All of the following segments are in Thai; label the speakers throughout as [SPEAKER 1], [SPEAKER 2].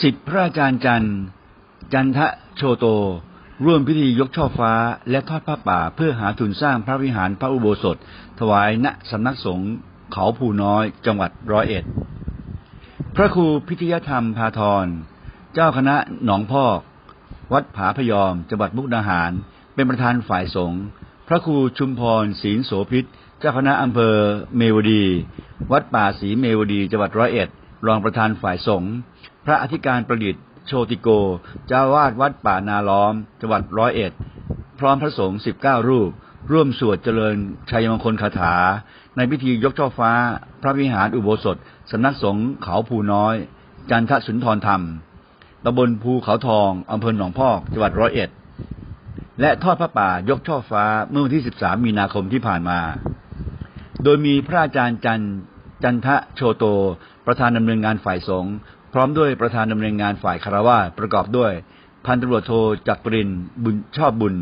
[SPEAKER 1] สิทธิพระอาจารย์จันทร์จันทะโชโต ร่วมพิธียกช่อฟ้าและทอดผ้าป่าเพื่อหาทุนสร้างพระวิหารพระอุโบสถ ถวายณสำนักสงฆ์เขาภูน้อยจังหวัดร้อยเอ็ด พระครูพิทยธรรมพาทร เจ้าคณะหนองพอก วัดผาพยอมจังหวัดมุกดาหาร เป็นประธานฝ่ายสงฆ์พระครูชุมพรศีลโสพิษ เจ้าคณะอำเภอเมวดี วัดป่าศรีเมวดีจังหวัดร้อยเอ็ด รองประธานฝ่ายสงฆ์พระอธิการประดิษฐ์โชติโก เจ้าวาดวัดป่านาล้อม จังหวัดร้อยเอ็ด พร้อมพระสงฆ์สิบเก้ารูป ร่วมสวดเจริญชัยมงคลคาถา ในพิธียกช่อฟ้า พระวิหารอุโบสถ สำนักสงฆ์เขาภูน้อย จันทสุนทรธรรมตำบลภูเขาทอง อำเภอหนองพอก จังหวัดร้อยเอ็ด และทอดพระป่ายกช่อฟ้าเมื่อวันที่ 13 มีนาคมที่ผ่านมา โดยมีพระอาจารย์จันจันทะโชโต ประธานดำเนินงานฝ่ายสงฆ์พร้อมด้วยประธานดำเนินงานฝ่ายคารวาสประกอบด้วย พันตำรวจโทจักรินบุญชอบบุญ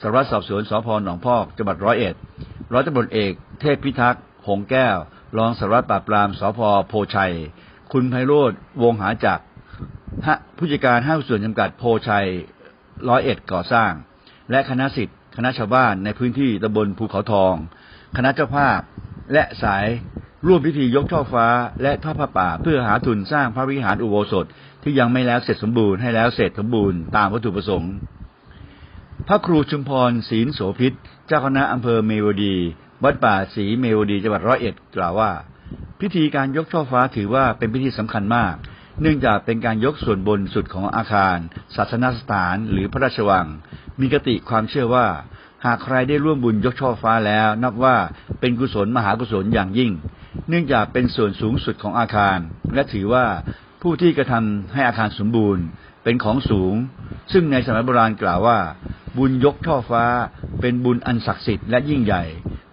[SPEAKER 1] สารวัตรสอบสวนสพหนองพอกจังหวัดร้อยเอ็ดร้อยตำรวจเอกเทพพิทักษ์หงแก้ว รองสารวัตรปราบปรามสพโพชัย คุณไพโรธวงหาจักรผู้จัดการห้างส่วนจำกัดโพชัยร้อยเอ็ดก่อสร้าง และคณะสิทธิ์คณะชาวบ้านในพื้นที่ตำบลภูเขาทอง คณะเจ้าภาพและสาย ร่วมพิธียกช่อฟ้าและท่อดผ้าป่าเพื่อหาทุนสร้างพระวิหารอุโบสถที่ยังไม่แล้วเสร็จสมบูรณ์ให้แล้วเสร็จสมบูรณ์ตามวัตถุประสงค์ พระครูชุมพรศีลโสพิษเจ้าคณะอำเภอเมวดี วัดป่าศรีเมวดีจังหวัดร้อยเอ็ดกล่าวว่า พิธีการยกช่อฟ้าถือว่าเป็นพิธีสำคัญมาก เนื่องจากเป็นการยกส่วนบนสุดของอาคาร ศาสนสถานหรือพระราชวัง มีกติความเชื่อว่าหากใครได้ร่วมบุญยกช่อฟ้าแล้ว นับว่าเป็นกุศลมหากุศลอย่างยิ่ง เนื่องจากเป็นส่วนสูงสุดของอาคาร และถือว่าผู้ที่กระทำให้อาคารสมบูรณ์เป็นของสูง ซึ่งในสมัยโบราณกล่าวว่า บุญยกช่อฟ้า เป็นบุญอันศักดิ์สิทธิ์และยิ่งใหญ่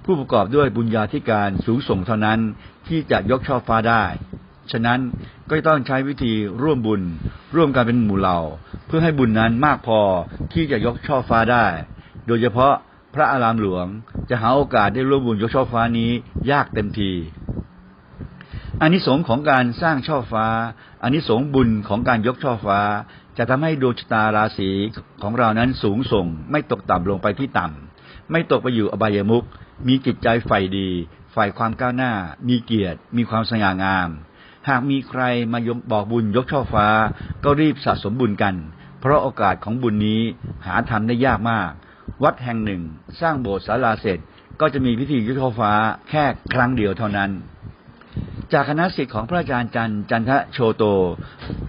[SPEAKER 1] ผู้ประกอบด้วยบุญญาธิการสูงส่งเท่านั้นที่จะยกช่อฟ้าได้ ฉะนั้นก็ต้องใช้วิธีร่วมบุญ ร่วมกันเป็นหมู่เหล่า เพื่อให้บุญนั้นมากพอที่จะยกช่อฟ้าได้ โดยเฉพาะพระอารามหลวงจะหาโอกาสได้ร่วมบุญยกช่อฟ้านี้ยากเต็มที อานิสงส์ของการสร้างช่อฟ้าอานิสงส์บุญของการยกช่อฟ้า จะทำให้ดวงชะตาราศีของเรานั้นสูงส่ง ไม่ตกต่ำลงไปที่ต่ำไม่ตกไปอยู่อบายมุขมีจิตใจใฝ่ดี ฝ่ายความก้าวหน้า มีเกียรติ มีความสง่างาม หากมีใครมายมบอกบุญยกช่อฟ้า ก็รีบสะสมบุญกัน เพราะโอกาสของบุญนี้หาทำได้ยากมาก วัดแห่งหนึ่ง สร้างโบสถ์ศาลาเสร็จ ก็จะมีพิธียกช่อฟ้าแค่ครั้งเดียวเท่านั้น จากคณะศิษย์ของพระอาจารย์จันทร์จันทะโชโต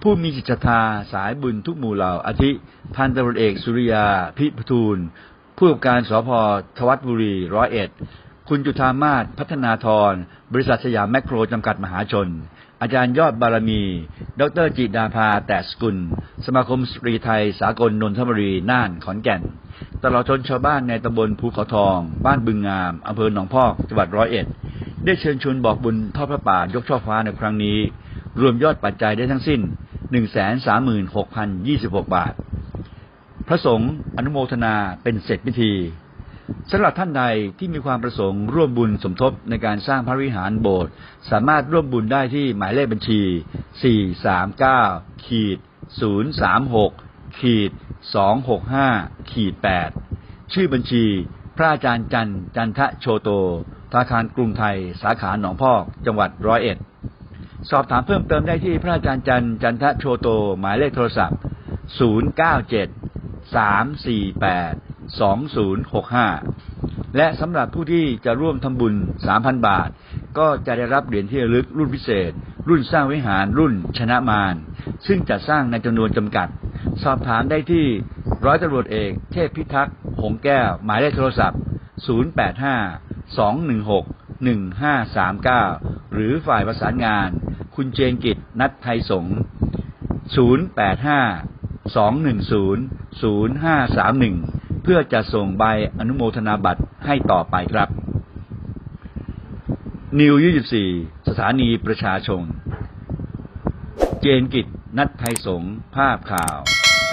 [SPEAKER 1] ผู้มีจิตศรัทธาสายบุญทุกหมู่เหล่าอาทิพันตำรวจเอกสุริยาพิพทูล ผู้กำกับการสพทวัตบุรีร้อยเอ็ดคุณจุธามาศพัฒนาธร บริษัทสยามแมคโครจำกัดมหาชน อาจารย์ยอดบารมี ดรจิดาภาแต่สกุล สมาคมสตรีไทย สากลนนทบุรี น่านขอนแก่น ตลอดจนชาวบ้านในตำบลภูเขาทอง บ้านบึงงามอำเภอหนองพอกจังหวัดร้อยเอ็ด ได้เชิญชวนบอกบุญทอดพระป่ายกช่อฟ้าในครั้งนี้ รวมยอดปัจจัยได้ทั้งสิ้น 136,026 บาท พระสงฆ์อนุโมทนาเป็นเสร็จพิธีสำหรับท่านใดที่มีความประสงค์ร่วมบุญสมทบในการสร้างพระวิหารโบสถ์สามารถร่วมบุญได้ที่หมายเลขบัญชี 439ขีด036ขีด265ขีด8ชื่อบัญชี พระอาจารย์จันจันทะโชโต ธนาคารกรุงไทย สาขาหนองพอก จังหวัดร้อยเอ็ด สอบถามเพิ่มเติมได้ที่พระอาจารย์จันทร์จันทะโชโต หมายเลขโทรศัพท์ 097 348 2065 และสำหรับผู้ที่จะร่วมทำบุญ 3,000 บาท ก็จะได้รับเหรียญที่ระลึกรุ่นพิเศษ รุ่นสร้างวิหารรุ่นชนะมาร ซึ่งจะสร้างในจำนวนจำกัด สอบถามได้ที่ร้อยตำรวจเอก เทพพิทักษ์หงแก้ว หมายเลขโทรศัพท์ 085 216 1539 หรือฝ่ายประสานงาน คุณเจนกิจนัทไทยสงฆ์085 210 0531 เพื่อจะส่งใบอนุโมทนาบัตรให้ต่อไปครับ นิว24สถานีประชาชน เจนกิจนัทไทยสงฆ์ภาพข่าว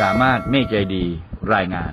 [SPEAKER 1] สามารถเมฆใจดีรายงาน